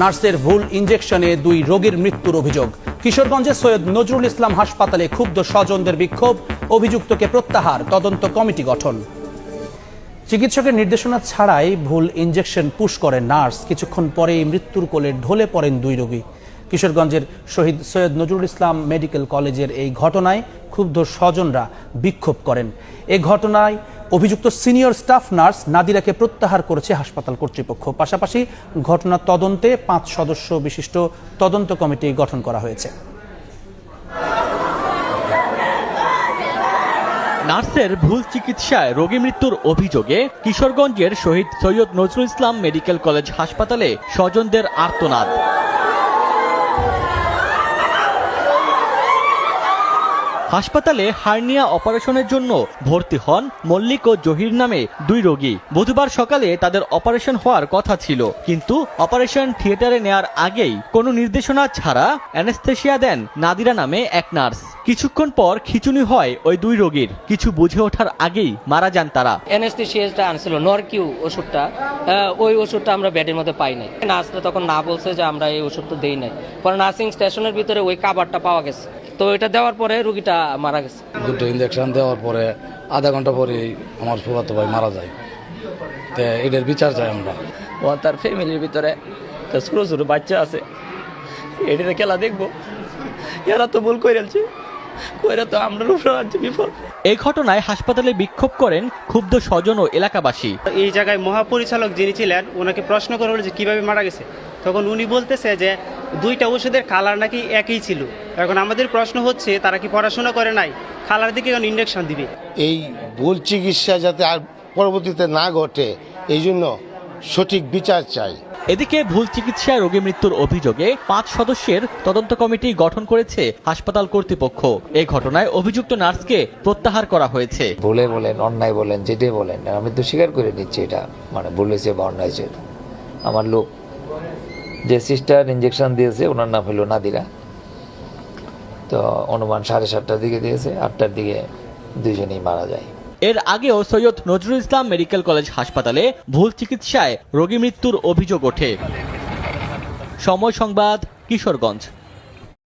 নার্সের ভুল ইঞ্জেকশনে দুই রোগীর মৃত্যুর অভিযোগ। কিশোরগঞ্জে সৈয়দ নজরুল ইসলাম হাসপাতালে ক্ষুব্ধ স্বজনদের বিক্ষোভ, অভিযুক্তকে প্রত্যাহার, তদন্ত কমিটি গঠন। চিকিৎসকের নির্দেশনা ছাড়াই ভুল ইঞ্জেকশন পুশ করে নার্স। কিছুক্ষণ পরেই মৃত্যুর কোলে ঢলে পড়েন দুই রোগী। কিশোরগঞ্জের শহীদ সৈয়দ নজরুল ইসলাম মেডিকেল কলেজের এই ঘটনায় ক্ষুব্ধ স্বজনরা বিক্ষোভ করেন। এ ঘটনায় অভিযুক্ত সিনিয়র স্টাফ নার্স নাদিরাকে প্রত্যাহার করেছে হাসপাতাল কর্তৃপক্ষ। পাশাপাশি ঘটনা তদন্তে পাঁচ সদস্য বিশিষ্ট তদন্ত কমিটি গঠন করা হয়েছে। নার্সের ভুল চিকিৎসায় রোগী মৃত্যুর অভিযোগে কিশোরগঞ্জের শহীদ সৈয়দ নজরুল ইসলাম মেডিকেল কলেজ হাসপাতালে স্বজনদের আর্তনাদ। হাসপাতালে হার্নিয়া অপারেশনের জন্য ভর্তি হন মল্লিক ও জহির নামে দুই রোগী। বুধবার সকালে তাদের অপারেশন হওয়ার কথা ছিল। কিন্তু অপারেশন থিয়েটারে নেয়ার আগেই কোনো নির্দেশনা ছাড়া অ্যানেস্থেশিয়া দেন নাদিরা নামে এক নার্স। কিছুক্ষণ পর খিচুনি হয় ওই দুই রোগীর। কিছু বুঝে ওঠার আগেই মারা যান তারা। অ্যানেস্থেশিয়াটা আনছিল নরকিউ ওষুধটা? ওই ওষুধটা আমরা ব্যাডের মধ্যে পাই নাই। নার্সরা তখন না বলছে যে আমরা এই ওষুধটা দেই নাই। পরে নার্সিং স্টেশনের ভিতরে ওই কাবারটা পাওয়া গেছে। তো এটা দেওয়ার পরে রুগীটা মারা গেছে। দুটো ইঞ্জেকশন দেওয়ার পরে আধা ঘণ্টা পরে আমার ফুফাতো ভাই মারা যায়। তো এটার বিচার চাই আমরা। ও তার ফ্যামিলির ভিতরে ছোটো ছোটো বাচ্চা আছে। এটিতে খেলা দেখব? এরা তো ভুল করেছে কইরা তো আমরা উপরে আছে বিপদ। এই ঘটনায় হাসপাতালে বিক্ষোভ করেন ক্ষুব্ধ স্বজন ও এলাকাবাসী। এই জায়গায় মহাপরিচালক যিনি ছিলেন ওনাকে প্রশ্ন করা হলো যে কীভাবে মারা গেছে? তখন উনি বলতেছে যে দুইটা ওষুধের কালার নাকি একই ছিল। এখন আমাদের প্রশ্ন হচ্ছে তারা কি পড়াশোনা করে নাই? কালার দিকে এখন ইঞ্জেকশন দিবে? এই ভুল চিকিৎসা যাতে আর পরবর্তীতে না ঘটে এই জন্য সঠিক বিচার চাই। এদিকে ভুল চিকিৎসায় রোগী মৃত্যুর অভিযোগে পাঁচ সদস্যের তদন্ত কমিটি গঠন করেছে হাসপাতাল কর্তৃপক্ষ। এই ঘটনায় অভিযুক্ত নার্সকে প্রত্যাহার করা হয়েছে। ভুলে বলেন অন্যায় বলেন যেটাই বলেন আমি তো স্বীকার করে নিচ্ছি এটা। মানে ভুল হয়েছে বা অন্যায় আমার লোক যে সিস্টার ইঞ্জেকশন দিয়েছে, ওনার নাম হলো নাদিরা। তো অনুমান সাড়ে সাতটার দিকে দিয়েছে, আটটার দিকে দুজনেই মারা যায়। এর আগেও সৈয়দ নজরুল ইসলাম মেডিকেল কলেজ হাসপাতালে ভুল চিকিৎসায় রোগী মৃত্যুর অভিযোগ ওঠে। সময় সংবাদ, কিশোরগঞ্জ।